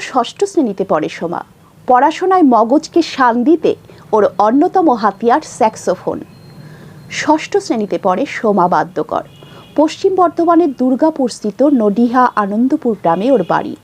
ষষ্ঠ শ্রেণীতে পড়ে সোমা। পড়াশোনায় মগজকে শান দিতে ওর অন্যতম হাতিয়ার স্যাক্সোফোন। ষষ্ঠ শ্রেণীতে পড়ে সোমা বাদ্যকর। পশ্চিম বর্ধমানের দুর্গাপুরস্থিত নডিহা আনন্দপুর গ্রামে ওর বাড়ি।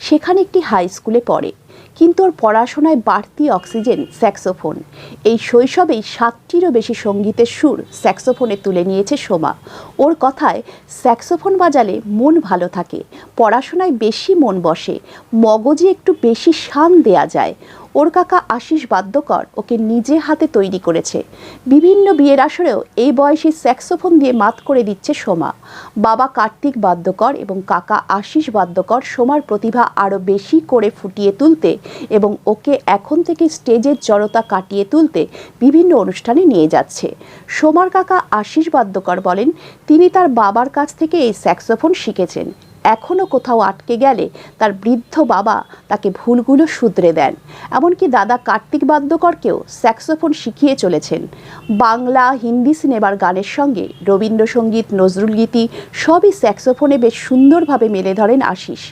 সেখানে একটি হাই স্কুলে পড়ে। কিন্তু ওর পড়াশোনায় বাড়তি অক্সিজেন, স্যাক্সোফোন। এই শৈশবেই সাতটিরও বেশি সঙ্গীতের সুর স্যাক্সোফোনে তুলে নিয়েছে সোমা। ওর কথায়, স্যাক্সোফোন বাজালে মন ভালো থাকে, পড়াশোনায় বেশি মন বসে, মগজে একটু বেশি শান দেয়া যায়। ওর কাকা আশিস বাদ্যকর ওকে নিজে হাতে তৈরি করেছে। বিভিন্ন বিয়ের আসরেও এই বয়সী স্যাক্সোফোন দিয়ে মাত করে দিচ্ছে সোমা। বাবা কার্তিক বাদ্যকর এবং কাকা আশিস বাদ্যকর সোমার প্রতিভা আরও বেশি করে ফুটিয়ে তুলতে এবং ওকে এখন থেকে স্টেজের জড়তা কাটিয়ে তুলতে বিভিন্ন অনুষ্ঠানে নিয়ে যাচ্ছে। সোমার কাকা আশিস বাদ্যকর বলেন, তিনি তার বাবার কাছ থেকে এই স্যাক্সোফোন শিখেছেন। এখনও কোথাও আটকে গেলে তার বৃদ্ধ বাবা তাকে ভুলগুলো শুধরে দেন। এমনকি দাদা কার্তিক বাদ্যকরকেও স্যাক্সোফোন শিখিয়ে চলেছেন। বাংলা, হিন্দি সিনেমার গানের সঙ্গে রবীন্দ্রসঙ্গীত নজরুলগীতি সবই স্যাক্সোফোনে বেশ সুন্দরভাবে মেলে ধরেন আশিস।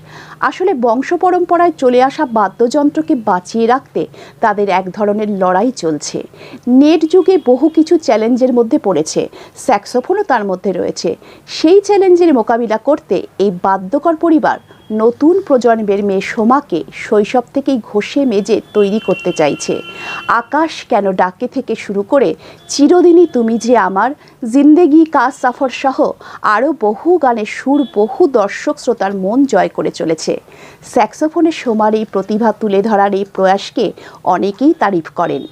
আসলে বংশ পরম্পরায় চলে আসা বাদ্যযন্ত্রকে বাঁচিয়ে রাখতে তাদের এক ধরনের লড়াই চলছে। নেট যুগে বহু কিছু চ্যালেঞ্জের মধ্যে পড়েছে। স্যাক্সোফোনও তার মধ্যে রয়েছে। সেই চ্যালেঞ্জের মোকাবিলা করতে এই বাদ্যকর পরিবার নতুন প্রজন্মের মেয়ে সোমাকে শৈশব থেকেই ঘষে মেজে তৈরি করতে চাইছে। আকাশ কেন ডাকে থেকে শুরু করে, চিরদিনই তুমি যে আমার, জিন্দেগি কাজ সফর সহ আরও বহু গানের সুর, বহু দর্শক শ্রোতার মন জয় করে চলেছে। স্যাক্সোফোনে সোমার এই প্রতিভা তুলে ধরার এই প্রয়াসকে অনেকেই তারিফ করেন।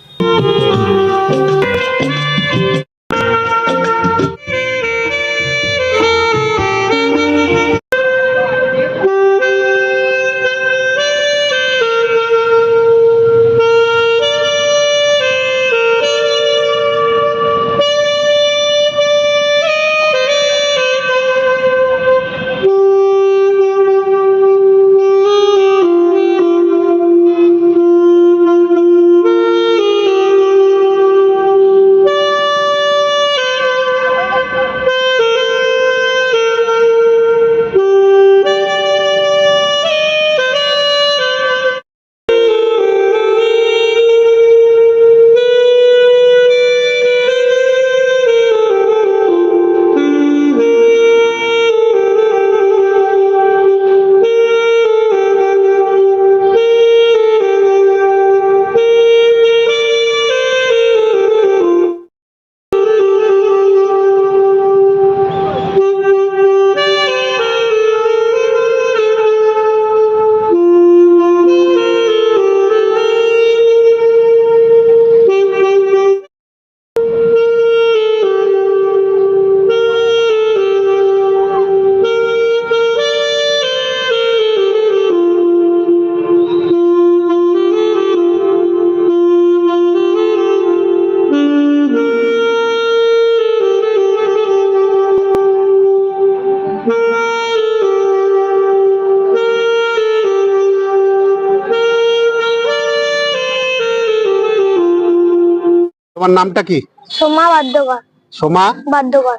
তোমার নামটা কি? সোমা বাদ্যকর সোমা? বাদ্যকর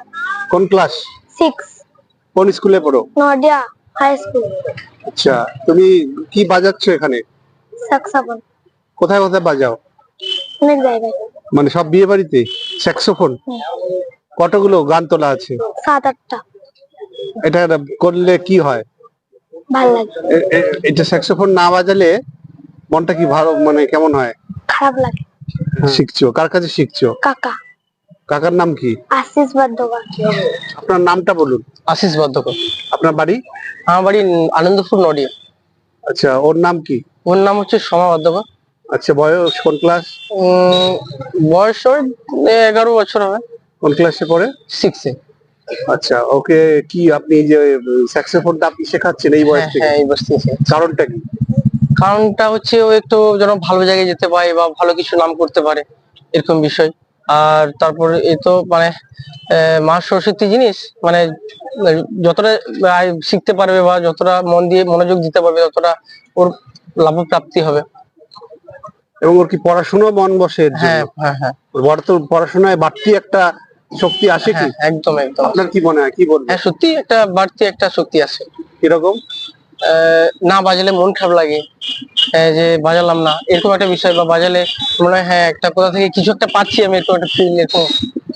কোন ক্লাস? সিক্স কোন স্কুলে পড়ো? Nadia high school. আচ্ছা তুমি কি বাজাচ্ছ এখানে? সাকসাফোন কোথায় কোথায় বাজাও? অনেক জায়গায়। মানে সব বিয়ে বাড়িতে? স্যাক্সোফোন? কতগুলো গান তোলা আছে? সাত আটটা। এটা করলে কি হয়? ভালো লাগে। এটা স্যাক্সোফোন না বাজালে মনটা কি ভালো মানে কেমন হয়? খারাপ লাগে। শিখছো? কার কাছে শিখছো? কাকা। কাকার নাম কি? আশিস বাদ্যকর আপনার নামটা বলুন। আশিস বাদ্যকর আপনার বাড়ি? আমার বাড়ি আনন্দপুর নডিয়া আচ্ছা ওর নাম কি? ওর নাম হচ্ছে সমা বাদ্যকর আচ্ছা বয়স কোন ক্লাস? উম, বয়স ওর এগারো বছর হবে। কোন ক্লাসে পড়ে? সিক্সে আচ্ছা ওকে কি আপনি এই যে স্যাক্সোফোনটা আপনি শেখাচ্ছেন এই বয়স থেকে? হ্যাঁ এই বসতে কারণটা কি? কারণটা হচ্ছে ও একটু যেন ভালো জায়গায় যেতে পারে বা ভালো কিছু নাম করতে পারে এরকম বিষয়। আর তারপর এ তো মানে মা সরস্বতী জিনিস মানে যতটা শিখতে পারবে বা যতটা মন দিয়ে মনোযোগ দিতে পারবে ততটা ওর লাভ প্রাপ্তি হবে। এবং ওর কি পড়াশোনা মন বসে হ্যাঁ হ্যাঁ হ্যাঁ। ওর তো পড়াশোনায় বাড়তি একটা শক্তি আসে কি? হ্যাঁ একদম একদম। আপনার কি মনে হয়? কি বলবেন? হ্যাঁ সত্যি একটা বাড়তি একটা শক্তি আছে কীরকম? না বাজালে মন খারাপ লাগে। যে বাজালাম না। এরকম একটা বিষয় বা বাজালে মনে হয় হ্যাঁ একটা কোথা থেকে কিছু একটা পাচ্ছি আমি এরকম একটা ফিল এরকম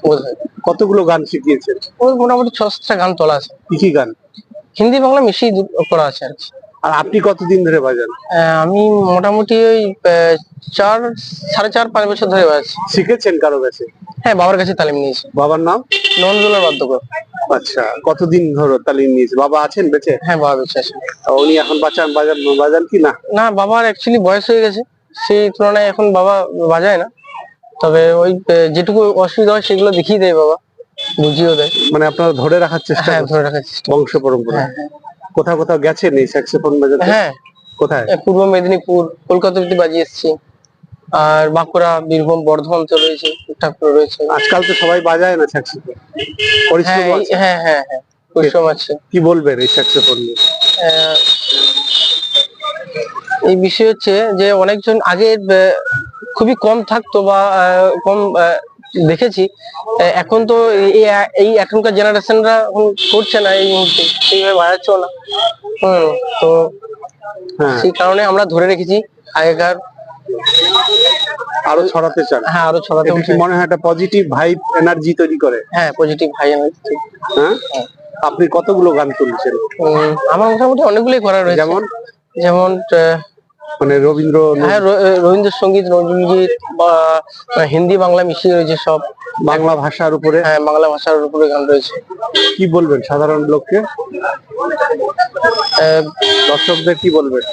বোধ হয়। কতগুলো গান শিখিয়েছেন? ওই মোটামুটি ছ সাতটা গান তোলা আছে। কি কি গান? হিন্দি বাংলা মিশিয়ে করা আছে আর কি। আর আপনি কতদিন ধরে বাজান? আমি মোটামুটি ওই চার সাড়ে চার পাঁচ বছর ধরে বাজাচ্ছি। শিখেছেন কারও কাছে? হ্যাঁ বাবার কাছে তালিম নিয়েছি। বাবার নাম? নন্দুলার বাদ্যকর আচ্ছা কতদিন ধরে তালিম নিয়েছে? বাবা আছেন বেঁচে? হ্যাঁ বাবা বেঁচে আছে। আর উনি এখন বাঁচান বাজান বাজান কি না? না বাবার অ্যাকচুয়ালি বয়স হয়ে গেছে। সেই তুলনায় এখন বাবা বাজায় না। তবে ওই যেটুকু অসুবিধা হয় সেগুলো দেখিয়ে দেয় বাবা। বুঝিয়েও দেয়। মানে আপনারা ধরে রাখার চেষ্টা হ্যাঁ ধরে রাখার চেষ্টা। বংশ পরম্পরা। হ্যাঁ কোথাও কোথাও গেছেন এই স্যাক্সোফোন বাজাতে? হ্যাঁ। কোথায়? পূর্ব মেদিনীপুর কলকাতা বাজিয়ে এসেছি। আর বাঁকুড়া বীরভূম বর্ধমান তো রয়েছে টুকটাক করে রয়েছে। আজকাল তো সবাই বাজায় না স্যাক্সোফোন। হ্যাঁ পরিশ্রম আছে। হ্যাঁ হ্যাঁ হ্যাঁ পরিশ্রম আছে। কি বলবেন এই স্যাক্সোফোন নিয়ে? আহ, এই বিষয় হচ্ছে যে অনেকজন আগে আহ, খুবই কম থাকতো বা আহ, কম আহ, দেখেছি। আহ, এখন তো এই- এই এই এখনকার জেনারেশনরা করছে না এই মুহূর্তে সেইভাবে বাড়াচ্ছেও না। হম তো হ্যাঁ। সেই কারণে আমরা ধরে রেখেছি আগেকার আরও ছড়াতে চান? হ্যাঁ আরও ছড়াতে কি মনে হয় একটা পজিটিভ ভাইব এনার্জি তৈরি করে? হ্যাঁ পজিটিভ ভাই এনার্জি হ্যাঁ? আপনি কতগুলো গান তুলছেন? আমার মোটামুটি অনেকগুলোই করা রয়েছে। যেমন? যেমন মানে রবীন্দ্র হ্যাঁ রবীন্দ্রসঙ্গীত নজরুলগীত বা হিন্দি বাংলা মিশিয়ে রয়েছে সব। বাংলা ভাষার উপরে? হ্যাঁ বাংলা ভাষার উপরে গান রয়েছে। কি বলবেন সাধারণ লোককে? দর্শকদের কি বলবেন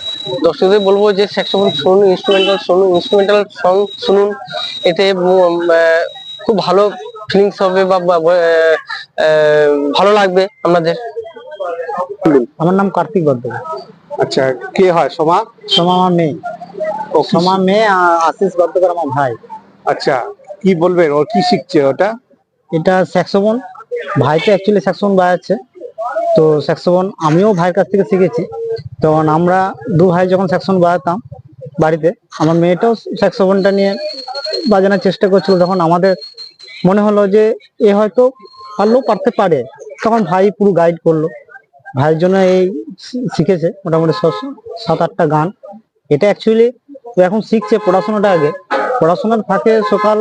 দর্শকদের বলব যে স্যাক্সোফোন শুনুন ইনস্ট্রুমেন্টাল শুনুন ইনস্ট্রুমেন্টাল সং শুনুন এতে খুব ভালো ফিলিংস হবে বা ভালো লাগবে আপনাদের আমার নাম কার্তিক বর্ধমান। আচ্ছা কে হয়? সোমা? সোমা আমার মেয়ে। সোমা মেয়ে আশিস বর্ধমান আমার ভাই। আচ্ছা কি বলবেন? ও কি শিখছে ওটা? এটা স্যাক্সোফোন ভাই তো অ্যাকচুয়ালি স্যাক্সোফোন বাজাচ্ছে। তো স্যাক্সোফোন আমিও ভাইয়ের কাছ থেকে শিখেছি। তখন আমরা দু ভাই যখন স্যাক্সোফোন বাজাতাম বাড়িতে, আমার মেয়েটাও স্যাক্সোফোনটা নিয়ে বাজানোর চেষ্টা করছিল। তখন আমাদের মনে হলো যে এ হয়তো পারলেও পারতে পারে। তখন ভাই পুরো গাইড করল। ভাইয়ের জন্য এই শিখেছে মোটামুটি সাত, আটটা গান। এটা অ্যাকচুয়ালি ও এখন শিখছে পড়াশোনাটা আগে। পড়াশোনার ফাঁকে সকাল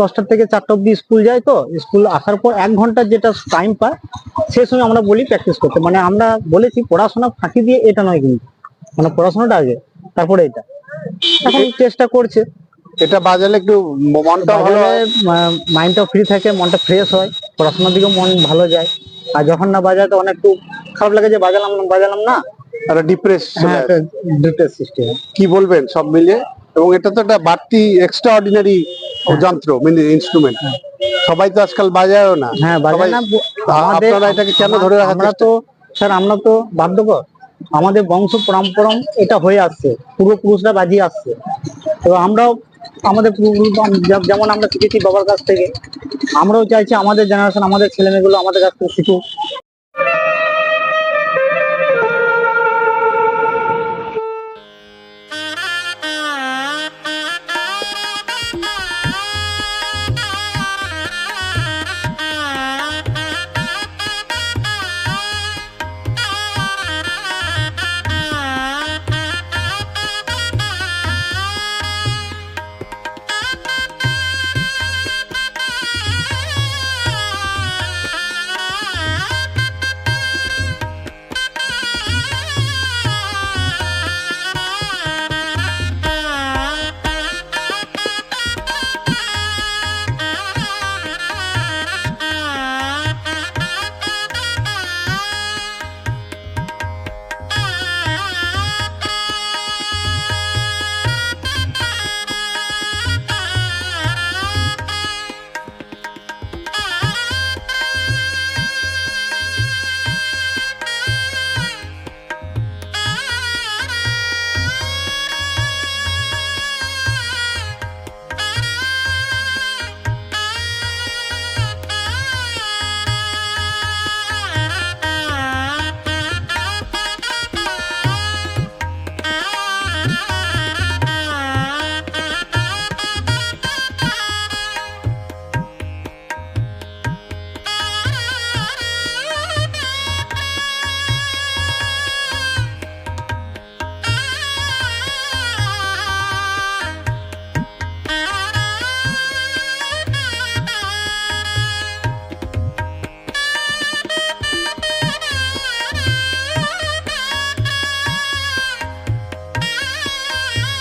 দশটা থেকে চারটা অব্দি স্কুল যায় তো স্কুল আসার পর এক ঘণ্টা যেটা টাইম পায় সে সময় আমরা বলি প্র্যাকটিস করতে। মানে আমরা বলেছি পড়াশোনা ফাঁকি দিয়ে এটা নয় কিন্তু মানে পড়াশোনাটা আগে তারপরে এটা। এখন চেষ্টা করছে। এটা বাজালে একটু মনটা ভালো। মাইন্ডটা ফ্রি থাকে মনটা ফ্রেশ হয় পড়াশোনার দিকেও মন ভালো যায়। আর যখন না বাজায় তখন একটু খারাপ লাগে যে বাজালাম না। বাজালাম না আর ডিপ্রেস ডিপ্রেস সিস্টেম কি বলবেন সব মিলিয়ে? এবং এটা তো একটা বাড়তি এক্সট্রা অর্ডিনারি যন্ত্র মিনি ইনস্ট্রুমেন্ট সবাই তো আজকাল বাজায়ও না। হ্যাঁ বাজায় না আপনারা এটাকে কেন ধরে রাখার আমরা তো স্যার আমরা তো বাধ্যকর আমাদের বংশ পরম্পরা এটা হয়ে আসছে। পূর্বপুরুষরা বাজিয়ে আসছে। তো আমরাও আমাদের যেমন আমরা শিখেছি বাবার কাছ থেকে আমরাও চাইছি আমাদের জেনারেশন আমাদের ছেলেমেয়েগুলো আমাদের কাছ থেকে শিখুক।